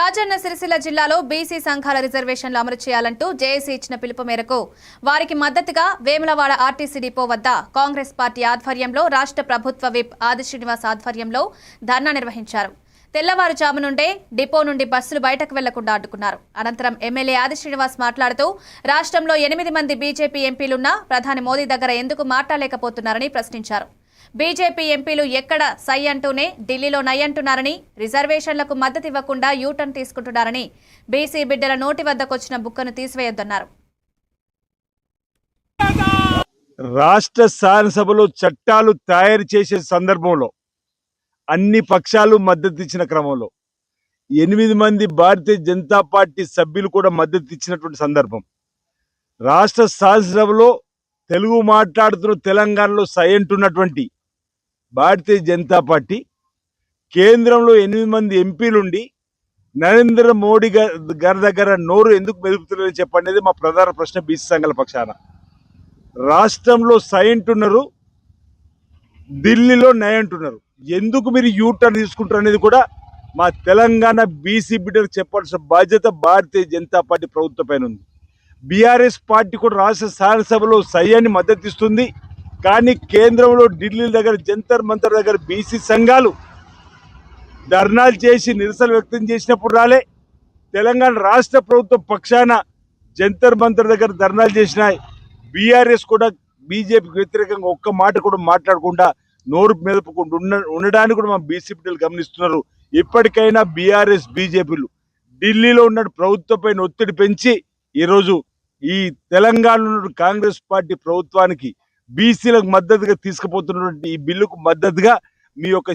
రాజన్న సిరిసిల్ల జిల్లాలో బీసీ సంఘాల రిజర్వేషన్లు అమలు చేయాలంటూ జేఏసీ ఇచ్చిన పిలుపు మేరకు వారికి మద్దతుగా వేములవాడ ఆర్టీసీ డిపో వద్ద కాంగ్రెస్ పార్టీ ఆధ్వర్యంలో రాష్ట్ర ప్రభుత్వ విప్ ఆది శ్రీనివాస్ ఆధ్వర్యంలో ధర్నా నిర్వహించారు. తెల్లవారుజాము నుండే డిపో నుండి బస్సులు బయటకు వెళ్ళకుండా అడ్డుకున్నారు. అనంతరం ఎమ్మెల్యే ఆది శ్రీనివాస్ మాట్లాడుతూ రాష్ట్రంలో ఎనిమిది మంది బీజేపీ ఎంపీలున్నా ప్రధాని మోదీ దగ్గర ఎందుకు మాట్లాడలేకపోతున్నారని ప్రశ్నించారు. బీజేపీ ఎంపీలు ఎక్కడ సై అంటూనే ఢిల్లీలో నయ్యంటున్నారని అంటున్నారని రిజర్వేషన్లకు మద్దతు ఇవ్వకుండా యూటర్న్ తీసుకుంటున్నారని బీసీ బిడ్డల నోటి వద్దకొచ్చిన బుక్కను తీసివేయొద్దన్నారు. రాష్ట్ర శాసనసభలో చట్టాలు తయారు చేసే సందర్భంలో అన్ని పక్షాలు మద్దతు ఇచ్చిన క్రమంలో ఎనిమిది మంది భారతీయ జనతా పార్టీ సభ్యులు కూడా మద్దతు ఇచ్చినటువంటి సందర్భం. రాష్ట్ర శాసనసభలో తెలుగు మాట్లాడుతున్న తెలంగాణలో సయంటున్నటువంటి భారతీయ జనతా పార్టీ కేంద్రంలో ఎనిమిది మంది ఎంపీలుండి నరేంద్ర మోడీ గారి దగ్గర నోరు ఎందుకు మెదుపుతున్నారని చెప్పనేది మా ప్రధాన ప్రశ్న బీసీ సంఘాల పక్షాన. రాష్ట్రంలో సైంట్ ఉన్నారు ఢిల్లీలో నయంటున్నారు. ఎందుకు మీరు యూటర్న్ తీసుకుంటారు అనేది కూడా మా తెలంగాణ బీసీ బిడ్డకు చెప్పాల్సిన బాధ్యత భారతీయ జనతా పార్టీ ప్రభుత్వం పైన ఉంది. బీఆర్ఎస్ పార్టీ కూడా రాష్ట్ర శాసనసభలో సయ్యాన్ని మద్దతు ఇస్తుంది కానీ కేంద్రంలో ఢిల్లీ దగ్గర జంతర్ మంతర్ దగ్గర బీసీ సంఘాలు ధర్నాలు చేసి నిరసన వ్యక్తం చేసినప్పుడు రాలే. తెలంగాణ రాష్ట్ర ప్రభుత్వం పక్షాన జంతర్ మంతర్ దగ్గర ధర్నాలు చేసినాయి బీఆర్ఎస్ కూడా బీజేపీకి వ్యతిరేకంగా ఒక్క మాట కూడా మాట్లాడకుండా నోరు మెదపకుండా ఉన్న ఉండడానికి కూడా మా బీసీ బిడ్డలు గమనిస్తున్నారు. ఇప్పటికైనా బీఆర్ఎస్ బీజేపీలు ఢిల్లీలో ఉన్న ప్రభుత్వంపైన ఒత్తిడి పెంచి ఈరోజు ఈ తెలంగాణ కాంగ్రెస్ పార్టీ ప్రభుత్వానికి బీసీలకు మద్దతుగా తీసుకుపోతున్నటువంటి ఈ బిల్లుకు మద్దతుగా మీ యొక్క